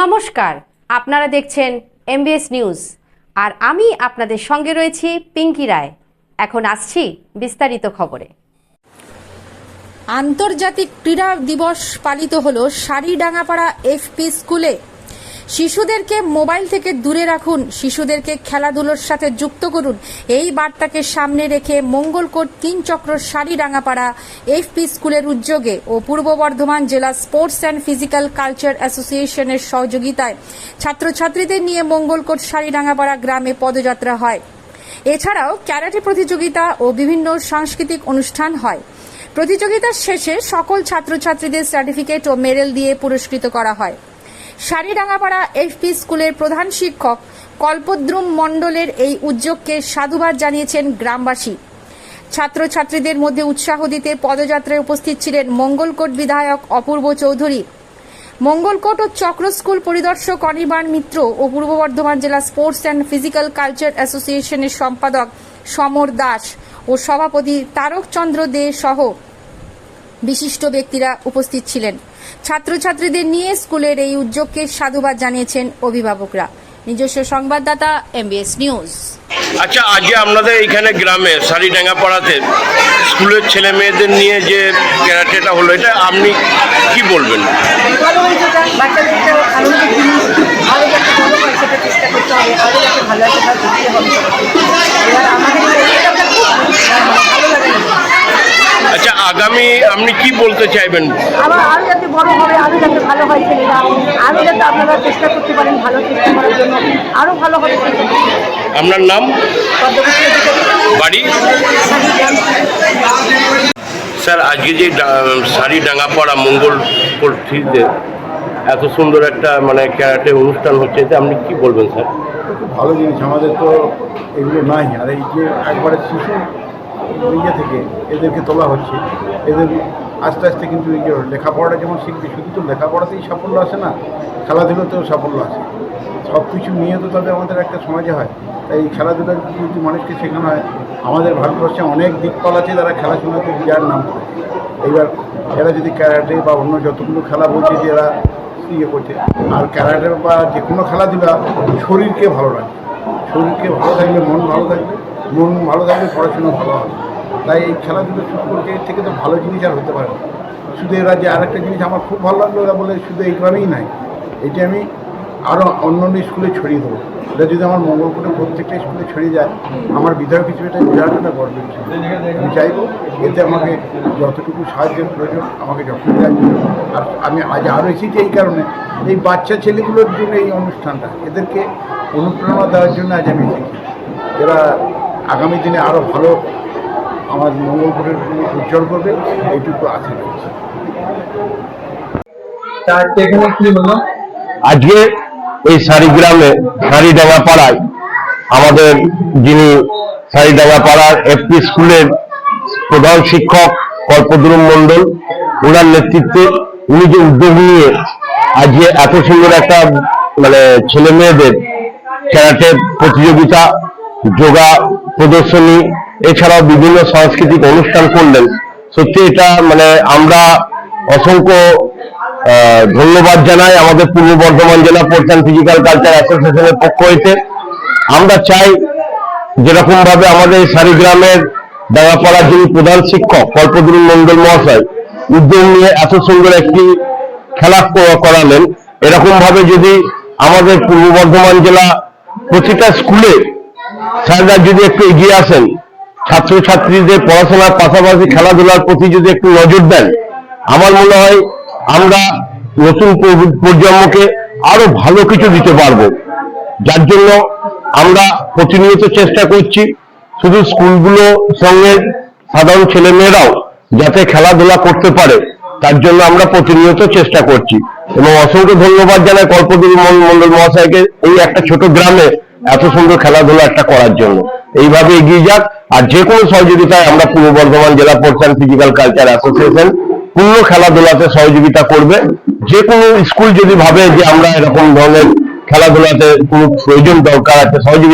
নমস্কার, আপনারা দেখছেন এমবিএস নিউজ আর আমি আপনাদের সঙ্গে রয়েছি পিঙ্কি রায়। এখন আসছি বিস্তারিত খবরে। আন্তর্জাতিক ক্রীড়া দিবস পালিত হলো শাড়িডাঙ্গাপাড়া এফপি স্কুলে। শিশুদেরকে মোবাইল থেকে দূরে রাখুন, শিশুদেরকে খেলাধুলোর সাথে যুক্ত করুন। এই বার্তাকে সামনে রেখে মঙ্গলকোট তিন চক্র শাড়িডাঙ্গাপাড়া এফপি স্কুলের উদ্যোগে ও পূর্ব বর্ধমান জেলা স্পোর্টস অ্যান্ড ফিজিক্যাল কালচার অ্যাসোসিয়েশনের সহযোগিতায় ছাত্রছাত্রীদের নিয়ে মঙ্গলকোট শাড়িডাঙ্গাপাড়া গ্রামে পদযাত্রা হয়। এছাড়াও ক্যারাটে প্রতিযোগিতা ও বিভিন্ন সাংস্কৃতিক অনুষ্ঠান হয়। প্রতিযোগিতার শেষে সকল ছাত্রছাত্রীদের সার্টিফিকেট ও মেডেল দিয়ে পুরস্কৃত করা হয়। সারিডাঙ্গাপাড়া এফপি স্কুলের প্রধান শিক্ষক কল্পদ্রুম মণ্ডলের এই উদ্যোগকে সাধুবাদ জানিয়েছেন গ্রামবাসী। ছাত্রছাত্রীদের মধ্যে উৎসাহ দিতে পদযাত্রায় উপস্থিত ছিলেন মঙ্গলকোট বিধায়ক অপূর্ব চৌধুরী। মঙ্গলকোট ও চক্র স্কুল পরিদর্শক অনির্বাণ মিত্র ও পূর্ব বর্ধমান জেলা স্পোর্টস অ্যান্ড ফিজিক্যাল কালচার অ্যাসোসিয়েশনের সম্পাদক সমর দাস ও সভাপতি তারকচন্দ্র দে সহ বিশিষ্ট ব্যক্তিরা উপস্থিত ছিলেন। ছাত্রছাত্রীদের নিয়ে স্কুলের এই উদ্যোগকে সাধুবাদ জানিয়েছেন অভিভাবকরা। নিজস্ব সংবাদদাতা এমবিএস নিউজ আচ্ছা আজকে আপনাদের এখানে গ্রামে সারিডাঙ্গা পাড়াতে স্কুলের ছেলে মেয়েদের নিয়ে যে ক্যারাটেটা হলো এটা আপনি কি বলবেন ভালো হয়েছে এটা বাচ্চাদের একটা আনন্দের জিনিস আরও যাতে ভালো হয় সেটা চেষ্টা করতে হবে আরও যাতে ভালো একটা কাজ করতে হবে এবার আমাদের এই এটা খুব ভালো লাগে আচ্ছা আগামী আপনি কি বলতে চাইবেন? আরও যাতে বড় হবে আরও যাতে ভালো হয় আরও যাতে আপনারা চেষ্টা করতে পারেন ভালো চেষ্টা করার জন্য আরও ভালো হবে। আপনার নাম? বাড়ি? স্যার আজকে যে সারিডাঙ্গা পাড়া মঙ্গলপুর ফিল্ডে এত সুন্দর একটা মানে ক্যারাটে অনুষ্ঠান হচ্ছে এতে আপনি কি বলবেন স্যার? খুব ভালো জিনিস আমাদের তো এগুলো নাই। আর এই যে একবারে শিশু ইয়ে থেকে এদেরকে তোলা হচ্ছে। এদের আস্তে আস্তে কিন্তু এই যে লেখাপড়াটা যেমন শিখবে, শুধু তো লেখাপড়াতেই সাফল্য আসে না, খেলাধুলোতেও সাফল্য আসে। সব কিছু নিয়ে তো তবে আমাদের একটা সমাজে হয়। তাই এই খেলাধুলার যদি মানুষকে শেখানো হয়। আমাদের ভারতবর্ষে অনেক দিকপাল আছে যারা খেলাধুলাতে বিরাট নাম করে। এইবার এরা যদি ক্যারাটে বা অন্য যতগুলো খেলা বলছে যে এরা ইয়ে করছে, আর ক্যারাটে বা যে কোনো খেলাধুলা শরীরকে ভালো রাখে। শরীরকে ভালো থাকলে মন ভালো থাকবে। মন ভালো থাকলে পড়াশোনা ভালো হবে। তাই এই খেলাধুলো সম্পর্কে এর থেকে তো ভালো জিনিস আর হতে পারে। শুধু এরা যে আরেকটা জিনিস আমার খুব ভালো লাগল এরা বলে শুধু এই গ্রামেই নাই। এটি আমি আরও অন্য অন্য স্কুলে ছড়িয়ে দেবো। এটা যদি আমার মঙ্গলপুরে প্রত্যেকটা স্কুলে ছড়িয়ে যায়, আমার বিধায়ক হিসেবে এটা বিরাট একটা গর্বের বিষয় আমি চাইব এতে আমাকে যতটুকু সাহায্যের প্রয়োজন, আমাকে যখন দেয় আর আমি আজ আরও এসেছি এই কারণে। এই বাচ্চা ছেলেগুলোর জন্য এই অনুষ্ঠানটা, এদেরকে অনুপ্রেরণা দেওয়ার জন্য আজ আমি এসেছি। এরা আগামী দিনে আরও ভালো আমার মঙ্গলপুরের উজ্জ্বল করবে এইটুকু আশা রয়েছে। তার এখানে কি হলো? আজকে এই সারিগ্রামে সারিডাঙ্গা পাড়ায় আমাদের যিনি সারিডাঙ্গা পাড়ার এফপি স্কুলের প্রধান শিক্ষক কল্পদ্রুম মন্ডল ওনার নেতৃত্বে উনি যে উদ্যোগ নিয়ে আজকে এত সুন্দর একটা মানে ছেলে মেয়েদের ক্যারাটে প্রতিযোগিতা যোগা, প্রদর্শনী, এছাড়াও বিভিন্ন সাংস্কৃতিক অনুষ্ঠান করলেন। সত্যি এটা মানে আমরা অসংখ্য ধন্যবাদ জানাই আমাদের পূর্ব বর্ধমান জেলা অ্যান্ড ফিজিক্যাল কালচার অ্যাসোসিয়েশনের পক্ষ হইতে। আমরা চাই যেরকম ভাবে আমাদের সারিগ্রামের ডাঙ্গাপাড়ার যিনি প্রধান শিক্ষক কল্পদ্রুম মন্ডল মহাশয়, উদ্যোগ নিয়ে এত সুন্দর একটি খেলা করালেন এরকম ভাবে যদি আমাদের পূর্ব বর্ধমান জেলা প্রতিটা স্কুলে স্যাররা যদি একটু এগিয়ে আসেন, ছাত্রছাত্রীদের পড়াশোনার পাশাপাশি খেলাধুলার প্রতি যদি একটু নজর দেন, আমার মনে হয় আমরা নতুন প্রজন্মকে আরও ভালো কিছু দিতে পারব। যার জন্য আমরা প্রতিনিয়ত চেষ্টা করছি, শুধু স্কুলগুলো সঙ্গে সাধারণ ছেলেমেয়েরাও যাতে খেলাধুলা করতে পারে, তার জন্য আমরা প্রতিনিয়ত চেষ্টা করছি। এবং অসংখ্য ধন্যবাদ জানাই কল্পদ্রী মন্ডল মহাশয়কে এই একটা ছোট গ্রামে এত সুন্দর খেলাধুলা একটা করার জন্য। এইভাবে এগিয়ে যাক, আর যে কোনো সহযোগিতায় আমরা পূর্ব বর্ধমান জেলা পড়ছেন ফিজিক্যাল কালচার অ্যাসোসিয়েশন পূর্ণ খেলাধুলাতে সহযোগিতা করবে। যে কোনো স্কুল যদি ভাবে যে আমরা এরকম ধরনের খেলাধুলাতে কোনো প্রয়োজন দরকার আছে, সহযোগিতা